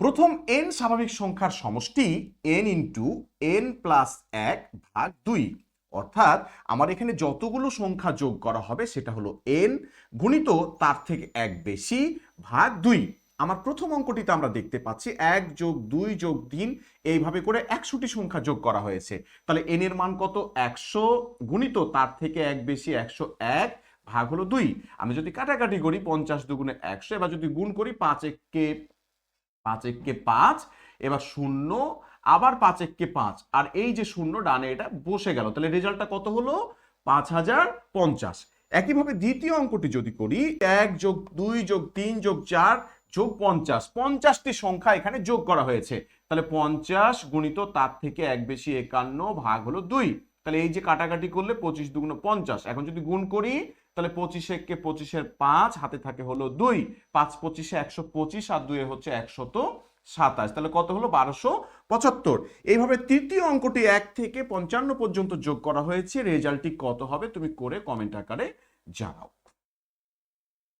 প্রথম এন স্বাভাবিক সংখ্যার সমষ্টি এন ইন্টু এন প্লাস এক ভাগ দুই। অর্থাৎ আমার এখানে যতগুলো সংখ্যা যোগ করা হবে সেটা হলো এন গুণিত তার থেকে এক বেশি ভাগ দুই। আমার প্রথম অঙ্কটিতে আমরা দেখতে পাচ্ছি এক যোগ দুই যোগ তিন, এইভাবে করে একশোটি সংখ্যা যোগ করা হয়েছে। তাহলে এন এর মান কত? একশো গুণিত তার থেকে এক বেশি একশো এক ভাগ হলো দুই। আমি যদি কাটাকাটি করি পঞ্চাশ দুগুণে একশো, এবার যদি গুণ করি পাঁচ এককে পাঁচ এককে পাঁচ, এবার শূন্য, আবার পাঁচ এককে পাঁচ। আর এই যে শূন্য ডানে এটা বসে গেল। তাহলে রেজাল্টটা কত হলো? পাঁচ হাজার পঞ্চাশ। একইভাবে দ্বিতীয় অঙ্কটি যদি করি, এক যোগ দুই যোগ তিন যোগ চার যোগ পঞ্চাশ। পঞ্চাশটি সংখ্যা এখানে যোগ করা হয়েছে। তাহলে পঞ্চাশ গুণিত তার থেকে এক বেশি একান্ন ভাগ হলো দুই। তাহলে এই যে কাটাকাটি করলে পঁচিশ দুগুণ পঞ্চাশ। এখন যদি গুণ করি তাহলে পঁচিশে কে পঁচিশের পাঁচ, হাতে থাকে হলো দুই। পাঁচ পঁচিশে একশো পঁচিশ আর দুয়ে হচ্ছে একশত সাতাশ। তাহলে কত হলো? বারোশো পঁচাত্তর। এইভাবে তৃতীয় অঙ্কটি এক থেকে পঞ্চান্ন পর্যন্ত যোগ করা হয়েছে। রেজাল্টটি কত হবে? তুমি করে কমেন্ট আকারে জানাও।